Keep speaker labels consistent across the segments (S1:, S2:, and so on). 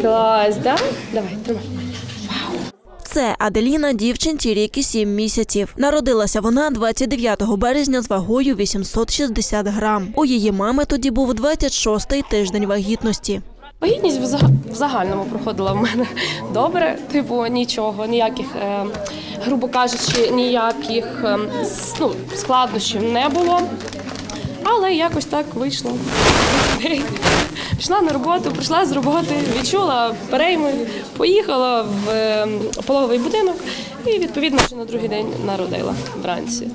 S1: Клас, да? Давай, тримай.
S2: Це Аделіна дівчинці рік і 7 місяців. Народилася вона 29 березня з вагою 860 грам. У її мами тоді був 26-й тиждень вагітності.
S1: Вагітність в загальному проходила в мене добре. Типу, нічого, ніяких, е, грубо кажучи, ніяких е, ну, складнощів не було. Але якось так вийшло. Пішла на роботу, прийшла з роботи, відчула перейми, поїхала в е, пологовий будинок і відповідно вже на другий день народила вранці.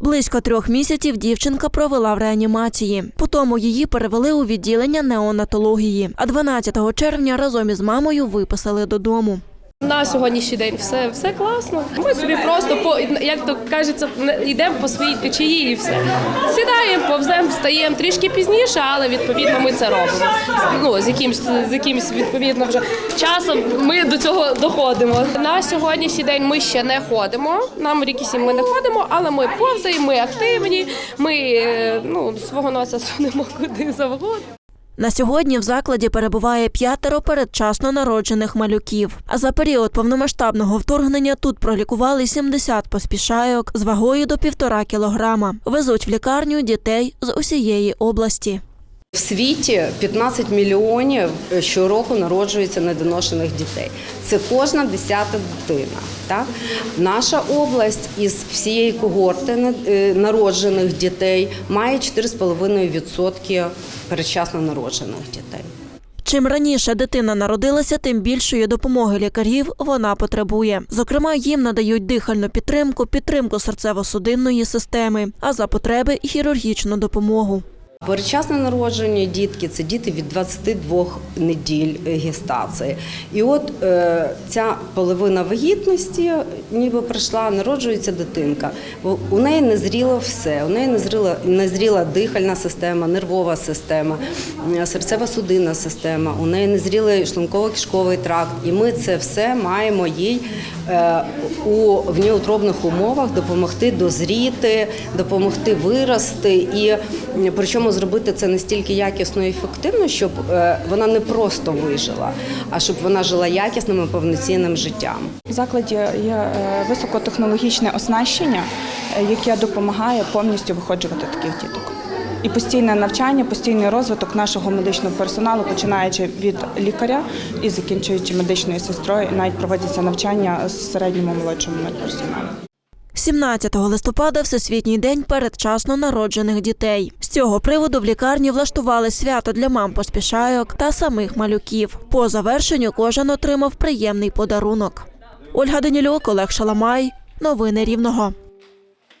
S2: Близько трьох місяців дівчинка провела в реанімації. Потім її перевели у відділення неонатології. А 12 червня разом із мамою виписали додому.
S1: На сьогоднішній день все, все класно. Ми собі просто по як то кажеться, йдемо по своїй течії і все. Сідаємо, повземо, встаємо трішки пізніше, але відповідно ми це робимо. Ну з якимсь з якимсь відповідно вже часом ми до цього доходимо. На сьогоднішній день ми ще не ходимо. Нам рік і сім ми не ходимо, але ми повзаємо, ми активні. Ми е, ну свого носа сунемо куди завгодно.
S2: На сьогодні в закладі перебуває п'ятеро передчасно народжених малюків. А за період повномасштабного вторгнення тут пролікували 70 поспішайок з вагою до півтора кілограма. Везуть в лікарню дітей з усієї області.
S3: В світі 15 мільйонів е, щороку народжується недоношених дітей. Це кожна десята дитина. Так? Наша область із всієї когорти е, народжених дітей має 4,5% передчасно народжених дітей.
S2: Чим раніше дитина народилася, тим більшої допомоги лікарів вона потребує. Зокрема, їм надають дихальну підтримку, підтримку серцево-судинної системи, а за потреби хірургічну допомогу.
S3: Передчасно народжені дітки це діти від 22 неділь гестації. І от е, ця половина вагітності, ніби пройшла, народжується дитинка. У неї не зріло все. У неї не зріла, не зріла дихальна система, нервова система, е, серцево-судинна система, у неї не зрілий шлунково-кишковий тракт. І ми це все маємо їй е, у внеутробних умовах допомогти дозріти, допомогти вирости і м, зробити це настільки якісно і ефективно, щоб е, вона не просто вижила, а щоб вона жила якісним і повноцінним життям.
S4: В закладі є е, високотехнологічне оснащення, е, яке допомагає повністю виходжувати таких діток. І постійне навчання, постійний розвиток нашого медичного персоналу, починаючи від лікаря і закінчуючи медичною сестрою, навіть проводяться навчання з середньому молодшому медперсоналу.
S2: 17 листопада Всесвітній день передчасно народжених дітей. З цього приводу в лікарні влаштували свято для мам поспішайок та самих малюків. По завершенню кожен отримав приємний подарунок. Ольга Данілюк, Олег Шаламай. Новини Рівного.